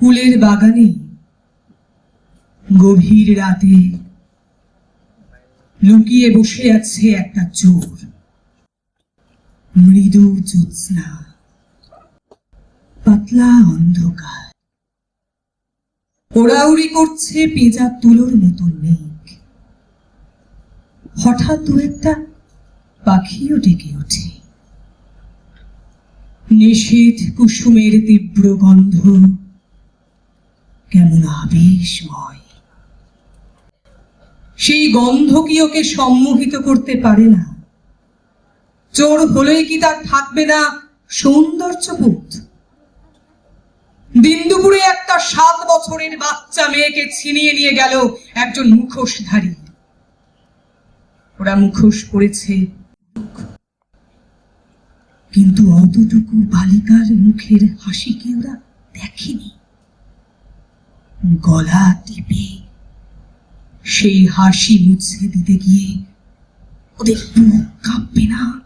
ফুলের বাগানে গভীর রাতে লুকিয়ে বসে আছে একটা চোর। মৃদু জ্যোৎস্না। পাতলা অন্ধকার। ওড়াউড়ি করছে পেঁজা তুলোর মতন মেঘ। হঠাৎ দু একটা পাখিও ডেকে ওঠে। নিষেধ কুসুমের তীব্র গন্ধ। কেমন আবেশময় সেই গন্ধ কি ওকে সম্মোহিত করতে পারে না? চোর হলেই কি তার থাকবে না সৌন্দর্যবোধ? দিন দুপুরে একটা সাত বছরের বাচ্চা মেয়েকে ছিনিয়ে নিয়ে গেল একজন মুখোশধারী। ওরা মুখোশ পড়েছে কিন্তু অতটুকু বালিকার মুখের হাসি কি ওরা দেখেনি? গলা টিপে সেই হাসি মুছে দিতে গিয়ে ওদের বুক কাঁপবে না।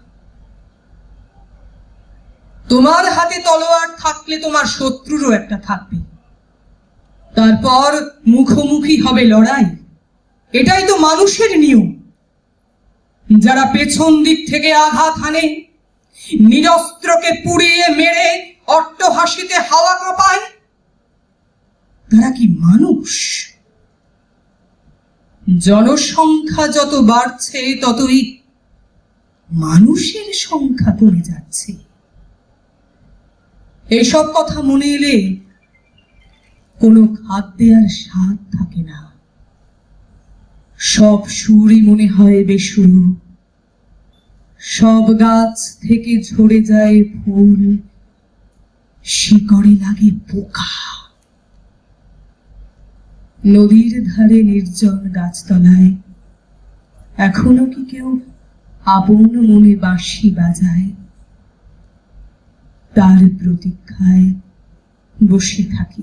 তোমার হাতে তলোয়ার থাকলে তোমার শত্রুরও একটা থাকবে। তারপর মুখোমুখি হবে লড়াই। এটাই তো মানুষের নিয়ম। যারা পেছন দিক থেকে আঘাত হানে, নিরস্ত্রকে পুড়িয়ে মেরে অট্টহাসিতে হাওয়া কাঁপায় তারা কি মানুষ? জনসংখ্যা যত বাড়ছে, ততই মানুষের সংখ্যা কমে যাচ্ছে। এসব কথা মনে এলে কোনো খাদ্যে আর স্বাদ থাকে না। সব সুরই মনে হয় বেসুরু। সব গাছ থেকে ঝরে যায় ফুল। শিকড়ে লাগে পোকা। নদীর ধারে নির্জন গাছতলায়। এখনও কি কেউ আপন মনে বাঁশি বাজায়? তার প্রতীক্ষায় বসে থাকি।